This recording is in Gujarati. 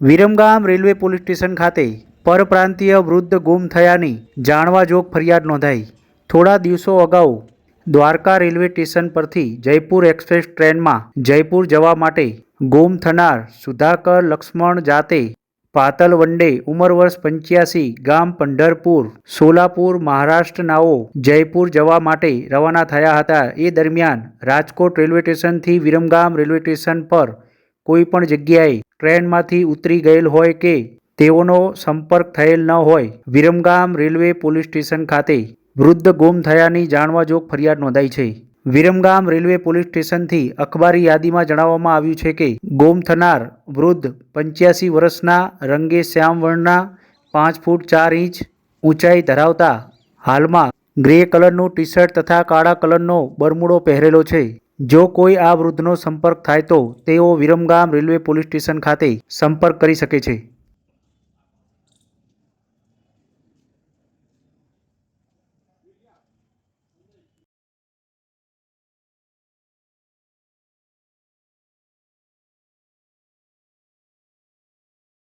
વિરમગામ રેલવે પોલીસ સ્ટેશન ખાતે પરપ્રાંતીય વૃદ્ધ ગુમ થયાની જાણવાજોગ ફરિયાદ નોંધાઈ. થોડા દિવસો અગાઉ દ્વારકા રેલવે સ્ટેશન પરથી જયપુર એક્સપ્રેસ ટ્રેનમાં જયપુર જવા માટે ગુમ થનાર સુધાકર લક્ષ્મણ જાતે પાતલ વંડે ઉંમર વર્ષ પંચ્યાસી ગામ પંઢરપુર, સોલાપુર, મહારાષ્ટ્રનાઓ જયપુર જવા માટે રવાના થયા હતા. એ દરમિયાન રાજકોટ રેલવે સ્ટેશનથી વિરમગામ રેલવે સ્ટેશન પર કોઈ પણ જગ્યાએ ટ્રેનમાંથી ઉતરી ગયેલ હોય કે તેઓનો સંપર્ક થયેલ ન હોય, વિરમગામ રેલવે પોલીસ સ્ટેશન ખાતે વૃદ્ધ ગુમ થયાની જાણવાજોગ ફરિયાદ નોંધાઈ છે. વિરમગામ રેલવે પોલીસ સ્ટેશનથી અખબારી યાદીમાં જણાવવામાં આવ્યું છે કે ગુમ થનાર વૃદ્ધ પંચ્યાસી વર્ષના રંગે શ્યામ વર્ણના પાંચ ફૂટ ચાર ઇંચ ઊંચાઈ ધરાવતા હાલમાં ગ્રે કલરનું ટી શર્ટ તથા કાળા કલરનો બરમુડો પહેરેલો છે. જો કોઈ આ વૃદ્ધનો સંપર્ક થાય તો તેઓ વિરમગામ રેલવે પોલીસ સ્ટેશન ખાતે સંપર્ક કરી શકે છે.